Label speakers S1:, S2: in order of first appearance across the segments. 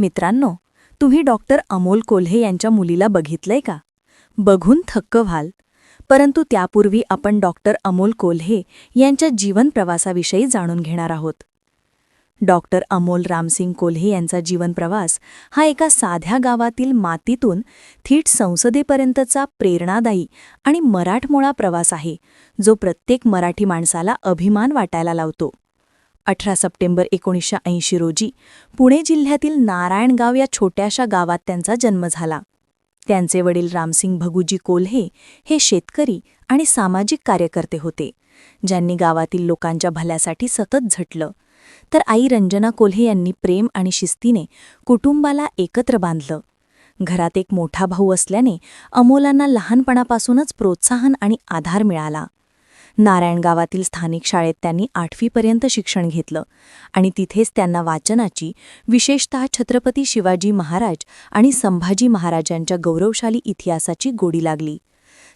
S1: मित्रांनो तुम्ही डॉक्टर अमोल कोल्हे यांच्या मुलीला बघितलंय का? बघून थक्क व्हाल. परंतु त्यापूर्वी आपण डॉक्टर अमोल कोल्हे यांच्या जीवन प्रवासाविषयी जाणून घेणार आहोत. डॉक्टर अमोल रामसिंग कोल्हे यांचा जीवन प्रवास हा एका साध्या गावातील मातीतून थीट संसदेपर्यंतचा प्रेरणादायी आणि मराठमोळा प्रवास आहे जो प्रत्येक मराठी माणसाला अभिमान वाटायला लावतो. अठरा सप्टेंबर एकोणीसशे ऐंशी रोजी पुणे जिल्ह्यातील नारायणगाव या छोट्याशा गावात त्यांचा जन्म झाला. त्यांचे वडील रामसिंग भगुजी कोल्हे हे शेतकरी आणि सामाजिक कार्यकर्ते होते ज्यांनी गावातील लोकांच्या भल्यासाठी सतत झटलं. तर आई रंजना कोल्हे यांनी प्रेम आणि शिस्तीने कुटुंबाला एकत्र बांधलं. घरात एक मोठा भाऊ असल्याने अमोलांना लहानपणापासूनच प्रोत्साहन आणि आधार मिळाला. नारायण गावातील स्थानिक शाळेत त्यांनी आठवीपर्यंत शिक्षण घेतलं आणि तिथेच त्यांना वाचनाची विशेषतः छत्रपती शिवाजी महाराज आणि संभाजी महाराजांच्या गौरवशाली इतिहासाची गोडी लागली.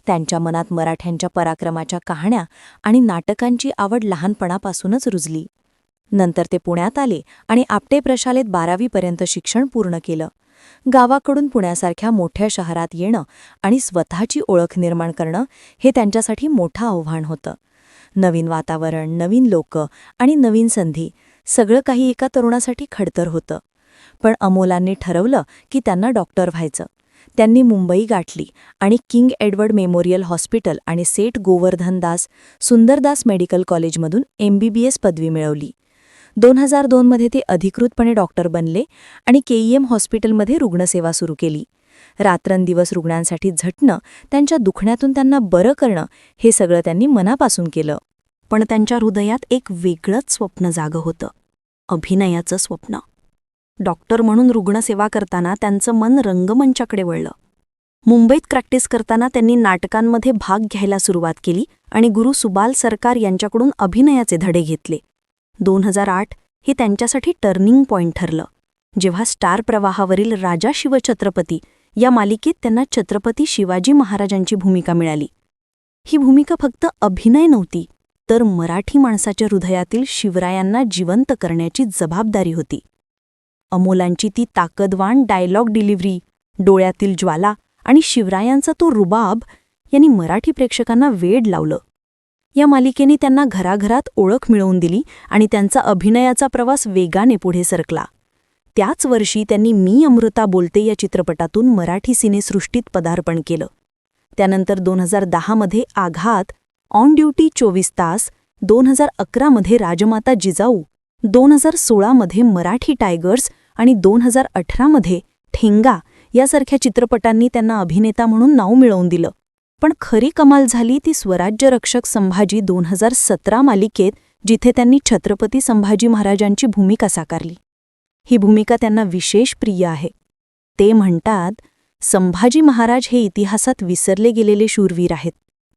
S1: त्यांच्या मनात मराठ्यांच्या पराक्रमाच्या कहाण्या आणि नाटकांची आवड लहानपणापासूनच रुजली. नंतर ते पुण्यात आले आणि आपटे प्रशालेत बारावीपर्यंत शिक्षण पूर्ण केलं. गावाकडून पुण्यासारख्या मोठ्या शहरात येणं आणि स्वतःची ओळख निर्माण करणं हे त्यांच्यासाठी मोठं आव्हान होतं. नवीन वातावरण नवीन लोक आणि नवीन संधी सगळं काही एका तरुणासाठी खडतर होतं. पण अमोलांनी ठरवलं की त्यांना डॉक्टर व्हायचं. त्यांनी मुंबई गाठली आणि किंग एडवर्ड मेमोरियल हॉस्पिटल आणि सेठ गोवर्धनदास सुंदरदास मेडिकल कॉलेजमधून एमबीबीएस पदवी मिळवली. दोन हजार दोनमध्ये ते अधिकृतपणे डॉक्टर बनले आणि केईएम हॉस्पिटलमध्ये रुग्णसेवा सुरू केली. रात्रंदिवस रुग्णांसाठी झटणं त्यांच्या दुखण्यातून त्यांना बरं करणं हे सगळं त्यांनी मनापासून केलं. पण त्यांच्या हृदयात एक वेगळंच स्वप्न जागं होतं. अभिनयाचं स्वप्न. डॉक्टर म्हणून रुग्णसेवा करताना त्यांचं मन रंगमंचाकडे वळलं. मुंबईत प्रॅक्टिस करताना त्यांनी नाटकांमध्ये भाग घ्यायला सुरुवात केली आणि गुरु सुबाल सरकार यांच्याकडून अभिनयाचे धडे घेतले. दोन हजार आठ हे त्यांच्यासाठी टर्निंग पॉइंट ठरलं. जेव्हा स्टार प्रवाहावरील राजा शिवछत्रपती या मालिकेत त्यांना छत्रपती शिवाजी महाराजांची भूमिका मिळाली. ही भूमिका फक्त अभिनय नव्हती तर मराठी माणसाच्या हृदयातील शिवरायांना जिवंत करण्याची जबाबदारी होती. अमोलांची ती ताकदवान डायलॉग डिलिव्हरी डोळ्यातील ज्वाला आणि शिवरायांचा तो रुबाब यांनी मराठी प्रेक्षकांना वेड लावलं. या मालिकेने त्यांना घराघरात ओळख मिळवून दिली आणि त्यांचा अभिनयाचा प्रवास वेगाने पुढे सरकला. त्याच वर्षी त्यांनी मी अमृता बोलते या चित्रपटातून मराठी सिनेसृष्टीत पदार्पण केलं. त्यानंतर दोन हजार दहामध्ये आघात ऑन ड्युटी चोवीस तास दोन हजार अकरामध्ये राजमाता जिजाऊ दोन हजार सोळामध्ये मराठी टायगर्स आणि दोन हजार अठरामध्ये ठेंगा यासारख्या चित्रपटांनी त्यांना अभिनेता म्हणून नाव मिळवून दिलं. पण खरी कमाल झाली ती स्वराज्य रक्षक संभाजी दोन हजार सतरा मालिकेत जिथे त्यांनी छत्रपती संभाजी महाराजांची भूमिका साकारली. ही भूमिका त्यांना विशेष प्रिय आहे. ते म्हणतात संभाजी महाराज हे इतिहासात विसरले गेलेले शूरवीर आहेत.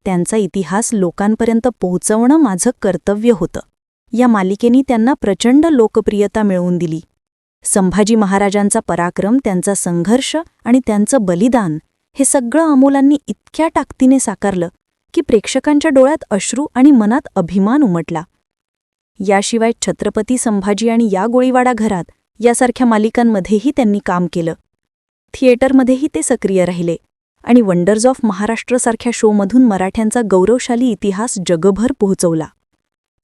S1: त्यांचा इतिहास लोकांपर्यंत पोहोचवणं माझं कर्तव्य होतं. या मालिकेनी त्यांना प्रचंड लोकप्रियता मिळवून दिली. संभाजी महाराजांचा पराक्रम त्यांचा संघर्ष आणि त्यांचं बलिदान हे सगळं अमोलांनी इतक्या टाकतीने साकारलं की प्रेक्षकांच्या डोळ्यात अश्रू आणि मनात अभिमान उमटला. याशिवाय छत्रपती संभाजी आणि या गोळीवाडा घरात यासारख्या मालिकांमध्येही त्यांनी काम केलं. थिएटरमध्येही ते सक्रिय राहिले आणि वंडर्स ऑफ महाराष्ट्रसारख्या शोमधून मराठ्यांचा गौरवशाली इतिहास जगभर पोहोचवला.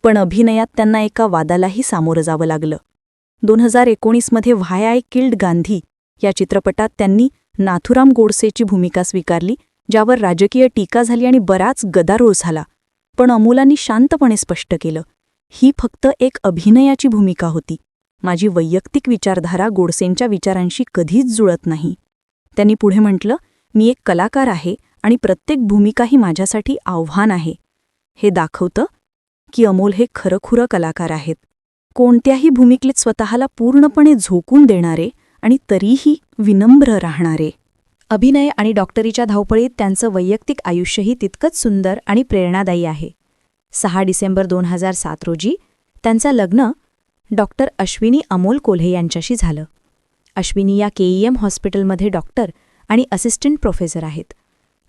S1: पण अभिनयात त्यांना एका वादालाही सामोरं जावं लागलं. दोन हजार एकोणीसमध्ये व्हाय आय किल्ड गांधी या चित्रपटात त्यांनी नाथुराम गोडसेची भूमिका स्वीकारली ज्यावर राजकीय टीका झाली आणि बराच गदारोळ झाला. पण अमोलांनी शांतपणे स्पष्ट केलं ही फक्त एक अभिनयाची भूमिका होती. माझी वैयक्तिक विचारधारा गोडसेंच्या विचारांशी कधीच जुळत नाही. त्यांनी पुढे म्हटलं मी एक कलाकार आहे आणि प्रत्येक भूमिका ही माझ्यासाठी आव्हान आहे. हे दाखवतं की अमोल हे खरखुरं कलाकार आहेत. कोणत्याही भूमिकेत स्वतःला पूर्णपणे झोकून देणारे आणि तरीही विनम्र राहणारे. अभिनय आणि डॉक्टरीच्या धावपळीत त्यांचं वैयक्तिक आयुष्यही तितकंच सुंदर आणि प्रेरणादायी आहे. सहा डिसेंबर दोन हजार सात रोजी त्यांचं लग्न डॉक्टर अश्विनी अमोल कोल्हे यांच्याशी झालं. अश्विनी या केईएम हॉस्पिटलमध्ये डॉक्टर आणि असिस्टंट प्रोफेसर आहेत.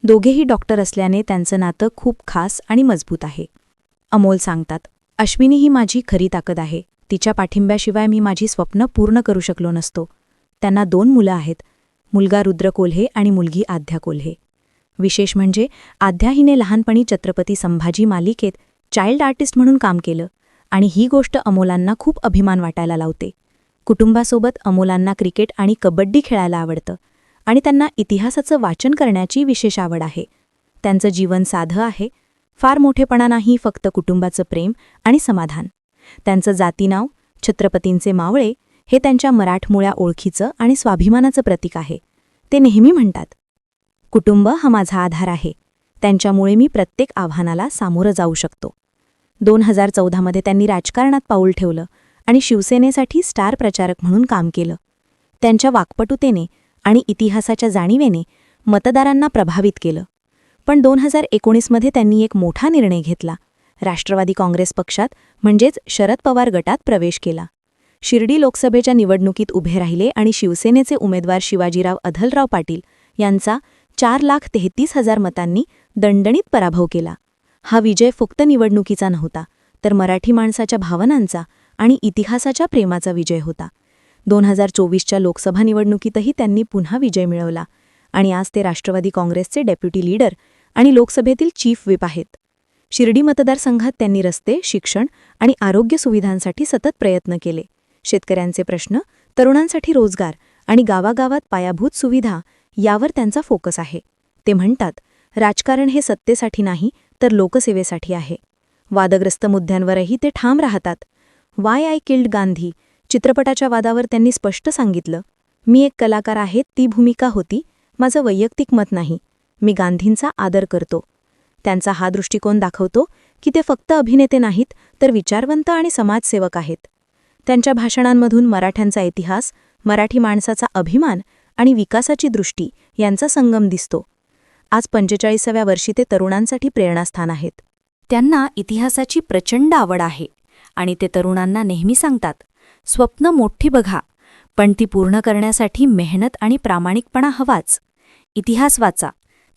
S1: दोघेही डॉक्टर असल्याने त्यांचं नातं खूप खास आणि मजबूत आहे. अमोल सांगतात अश्विनी ही माझी खरी ताकद आहे. तिच्या पाठिंब्याशिवाय मी माझी स्वप्न पूर्ण करू शकलो नसतो. त्यांना दोन मुलं आहेत मुलगा रुद्र कोल्हे आणि मुलगी आध्या कोल्हे. विशेष म्हणजे आध्या हिने लहानपणी छत्रपती संभाजी मालिकेत चाइल्ड आर्टिस्ट म्हणून काम केलं आणि ही गोष्ट अमोलांना खूप अभिमान वाटायला लावते. कुटुंबासोबत अमोलांना क्रिकेट आणि कबड्डी खेळायला आवडतं आणि त्यांना इतिहासाचं वाचन करण्याची विशेष आवड आहे. त्यांचं जीवन साधं आहे फार मोठेपणा नाही फक्त कुटुंबाचं प्रेम आणि समाधान. त्यांचं जातीनाव छत्रपतींचे मावळे हे त्यांच्या मराठमोळ्या ओळखीचं आणि स्वाभिमानाचं प्रतीक आहे. ते नेहमी म्हणतात कुटुंब हा माझा आधार आहे. त्यांच्यामुळे मी प्रत्येक आव्हानाला सामोरं जाऊ शकतो. दोन हजार चौदामध्ये त्यांनी राजकारणात पाऊल ठेवलं आणि शिवसेनेसाठी स्टार प्रचारक म्हणून काम केलं. त्यांच्या वाकपटुतेने आणि इतिहासाच्या जाणीवेने मतदारांना प्रभावित केलं. पण दोन हजार एकोणीसमध्ये त्यांनी एक मोठा निर्णय घेतला. राष्ट्रवादी काँग्रेस पक्षात म्हणजेच शरद पवार गटात प्रवेश केला. शिर्डी लोकसभेच्या निवडणुकीत उभे राहिले आणि शिवसेनेचे उमेदवार शिवाजीराव अधलराव पाटील यांचा चार लाख तेहतीस हजार मतांनी दणदणीत पराभव केला. हा विजय फक्त निवडणुकीचा नव्हता तर मराठी माणसाच्या भावनांचा आणि इतिहासाच्या प्रेमाचा विजय होता. दोन हजार चोवीसच्या लोकसभा निवडणुकीतही त्यांनी पुन्हा विजय मिळवला आणि आज ते राष्ट्रवादी काँग्रेसचे डेप्युटी लीडर आणि लोकसभेतील चीफ विप आहेत. शिर्डी मतदारसंघात त्यांनी रस्ते शिक्षण आणि आरोग्य सुविधांसाठी सतत प्रयत्न केले. शेतकऱ्यांचे प्रश्न तरुणांसाठी रोजगार आणि गावागावात पायाभूत सुविधा यावर त्यांचा फोकस आहे. ते म्हणतात राजकारण हे सत्तेसाठी नाही तर लोकसेवेसाठी आहे. वादग्रस्त मुद्द्यांवरही ते ठाम राहतात. वाय आय किल्ड गांधी चित्रपटाच्या वादावर त्यांनी स्पष्ट सांगितलं मी एक कलाकार आहे ती भूमिका होती माझं वैयक्तिक मत नाही मी गांधींचा आदर करतो. त्यांचा हा दृष्टिकोन दाखवतो की ते फक्त अभिनेते नाहीत तर विचारवंत आणि समाजसेवक आहेत. त्यांच्या भाषणांमधून मराठ्यांचा इतिहास मराठी माणसाचा अभिमान आणि विकासाची दृष्टी यांचा संगम दिसतो. आज पंचेचाळीसाव्या वर्षी ते तरुणांसाठी प्रेरणास्थान आहेत. त्यांना इतिहासाची प्रचंड आवड आहे आणि ते तरुणांना नेहमी सांगतात स्वप्न मोठी बघा पण ती पूर्ण करण्यासाठी मेहनत आणि प्रामाणिकपणा हवाच. इतिहास वाचा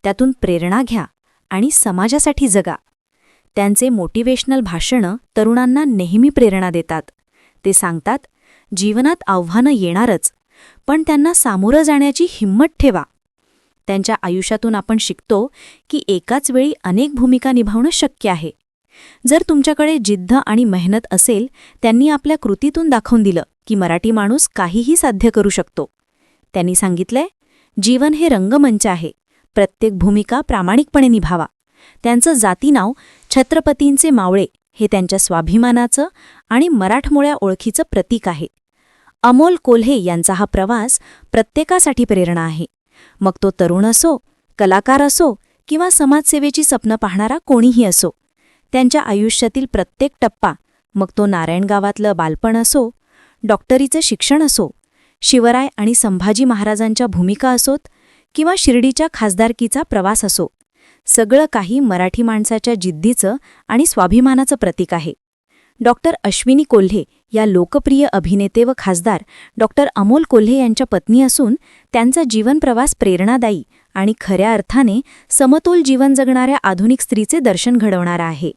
S1: त्यातून प्रेरणा घ्या आणि समाजासाठी जगा. त्यांचे मोटिवेशनल भाषणं तरुणांना नेहमी प्रेरणा देतात. ते सांगतात जीवनात आव्हानं येणारच पण त्यांना सामोरं जाण्याची हिंमत ठेवा. त्यांच्या आयुष्यातून आपण शिकतो की एकाच वेळी अनेक भूमिका निभावणं शक्य आहे. जर तुमच्याकडे जिद्द आणि मेहनत असेल त्यांनी आपल्या कृतीतून दाखवून दिलं की मराठी माणूस काहीही साध्य करू शकतो. त्यांनी सांगितलंय जीवन हे रंगमंच आहे. प्रत्येक भूमिका प्रामाणिकपणे निभावा. त्यांचं जातीनाव छत्रपतींचे मावळे हे त्यांच्या स्वाभिमानाचं आणि मराठमोळ्या ओळखीचं प्रतीक आहे. अमोल कोल्हे यांचा हा प्रवास प्रत्येकासाठी प्रेरणा आहे. मग तो तरुण असो कलाकार असो किंवा समाजसेवेची स्वप्न पाहणारा कोणीही असो त्यांच्या आयुष्यातील प्रत्येक टप्पा मग तो नारायणगावातलं बालपण असो डॉक्टरीचं शिक्षण असो शिवराय आणि संभाजी महाराजांच्या भूमिका असोत किंवा शिर्डीच्या खासदारकीचा प्रवास असो सगळं काही मराठी माणसाच्या जिद्दीचं आणि स्वाभिमानाचं प्रतीक आहे. डॉक्टर अश्विनी कोल्हे या लोकप्रिय अभिनेते व खासदार डॉक्टर अमोल कोल्हे यांच्या पत्नी असून त्यांचा जीवनप्रवास प्रेरणादायी आणि खऱ्या अर्थाने समतोल जीवन जगणाऱ्या आधुनिक स्त्रीचे दर्शन घडवणारा आहे.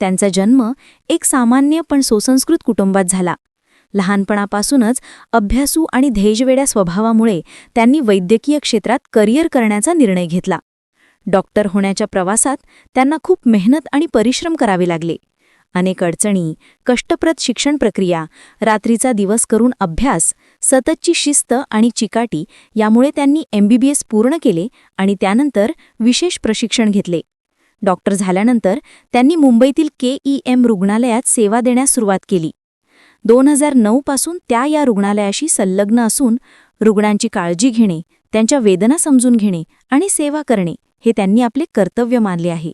S1: त्यांचा जन्म एक सामान्य पण सुसंस्कृत कुटुंबात झाला. लहानपणापासूनच अभ्यासू आणि ध्येयवेड्या स्वभावामुळे त्यांनी वैद्यकीय क्षेत्रात करिअर करण्याचा निर्णय घेतला. डॉक्टर होण्याच्या प्रवासात त्यांना खूप मेहनत आणि परिश्रम करावे लागले. अनेक अडचणी कष्टप्रद शिक्षण प्रक्रिया रात्रीचा दिवस करून अभ्यास सततची शिस्त आणि चिकाटी यामुळे त्यांनी एमबीबीएस पूर्ण केले आणि त्यानंतर विशेष प्रशिक्षण घेतले. डॉक्टर झाल्यानंतर त्यांनी मुंबईतील के ई एम रुग्णालयात सेवा देण्यास सुरुवात केली. दोन हजार नऊ पासून त्या या रुग्णालयाशी संलग्न असून रुग्णांची काळजी घेणे त्यांच्या वेदना समजून घेणे आणि सेवा करणे हे त्यांनी आपले कर्तव्य मानले आहे.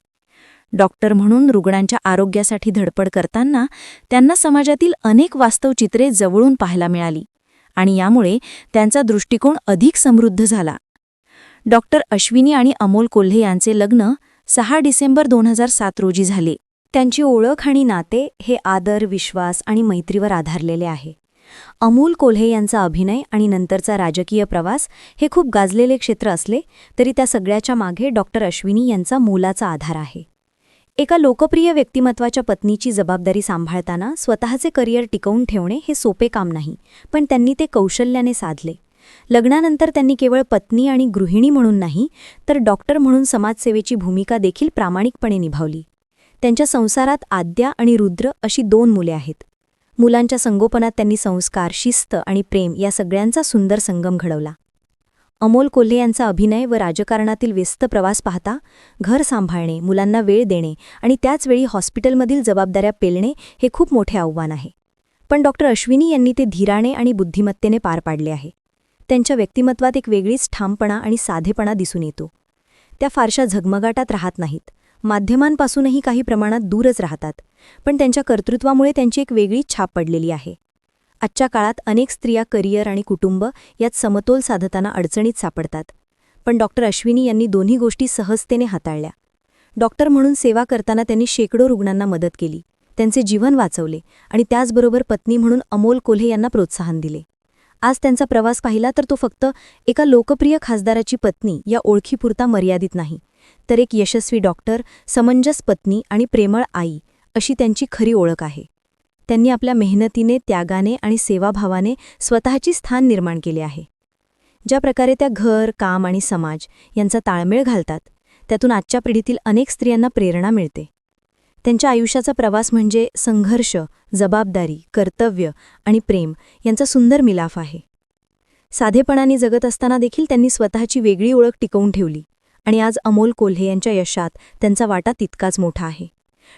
S1: डॉक्टर म्हणून रुग्णांच्या आरोग्यासाठी धडपड करताना त्यांना समाजातील अनेक वास्तवचित्रे जवळून पाहायला मिळाली आणि यामुळे त्यांचा दृष्टिकोन अधिक समृद्ध झाला. डॉक्टर अश्विनी आणि अमोल कोल्हे यांचे लग्न सहा डिसेंबर दोन हजार सात रोजी झाले. त्यांची ओळख आणि नाते हे आदर विश्वास आणि मैत्रीवर आधारलेले आहे. अमोल कोल्हे यांचा अभिनय आणि नंतरचा राजकीय प्रवास हे खूप गाजलेले क्षेत्र असले तरी त्या सगळ्याच्या मागे डॉक्टर अश्विनी यांचा मोलाचा आधार आहे. एका लोकप्रिय व्यक्तिमत्वाच्या पत्नीची जबाबदारी सांभाळताना स्वतःचे करिअर टिकवून ठेवणे हे सोपे काम नाही पण त्यांनी ते कौशल्याने साधले. लग्नानंतर त्यांनी केवळ पत्नी आणि गृहिणी म्हणून नाही तर डॉक्टर म्हणून समाजसेवेची भूमिका देखील प्रामाणिकपणे निभावली. त्यांच्या संसारात आद्या आणि रुद्र अशी दोन मुले आहेत. मुलांच्या संगोपनात त्यांनी संस्कार शिस्त आणि प्रेम या सगळ्यांचा सुंदर संगम घडवला. अमोल कोल्हे यांचा अभिनय व राजकारणातील व्यस्त प्रवास पाहता घर सांभाळणे मुलांना वेळ देणे आणि त्याचवेळी हॉस्पिटलमधील जबाबदाऱ्या पेलणे हे खूप मोठे आव्हान आहे. पण डॉक्टर अश्विनी यांनी ते धीराने आणि बुद्धिमत्तेने पार पाडले आहे. त्यांच्या व्यक्तिमत्वात एक वेगळीच ठामपणा आणि साधेपणा दिसून येतो. त्या फारशा झगमगाटात राहत नाहीत. माध्यमांपासूनही काही प्रमाणात दूरच राहतात पण त्यांच्या कर्तृत्वामुळे त्यांची एक वेगळीच छाप पडलेली आहे. आजच्या काळात अनेक स्त्रिया करिअर आणि कुटुंब यात समतोल साधताना अडचणीत सापडतात. पण डॉक्टर अश्विनी यांनी दोन्ही गोष्टी सहजतेने हाताळल्या. डॉक्टर म्हणून सेवा करताना त्यांनी शेकडो रुग्णांना मदत केली त्यांचे जीवन वाचवले आणि त्याचबरोबर पत्नी म्हणून अमोल कोल्हे यांना प्रोत्साहन दिले. आज त्यांचा प्रवास पाहिला तर तो फक्त एका लोकप्रिय खासदाराची पत्नी या ओळखीपुरता मर्यादित नाही तर एक यशस्वी डॉक्टर समंजस पत्नी आणि प्रेमळ आई अशी त्यांची खरी ओळख आहे. त्यांनी आपल्या मेहनतीने त्यागाने आणि सेवाभावाने स्वतःची स्थान निर्माण केले आहे. ज्या प्रकारे त्या घर काम आणि समाज यांचा ताळमेळ घालतात त्यातून आजच्या पिढीतील अनेक स्त्रियांना प्रेरणा मिळते. त्यांच्या आयुष्याचा प्रवास म्हणजे संघर्ष जबाबदारी कर्तव्य आणि प्रेम यांचा सुंदर मिलाफ आहे. साधेपणाने जगत असताना देखील त्यांनी स्वतःची वेगळी ओळख टिकवून ठेवली आणि आज अमोल कोल्हे यांच्या यशात त्यांचा वाटा तितकाच मोठा आहे.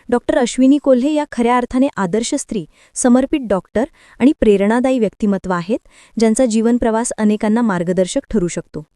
S1: डॉक्टर अश्विनी कोल्हे या खऱ्या अर्थाने आदर्श स्त्री समर्पित डॉक्टर आणि प्रेरणादायी व्यक्तिमत्व आहेत ज्यांचा जीवनप्रवास अनेकांना मार्गदर्शक ठरू शकतो.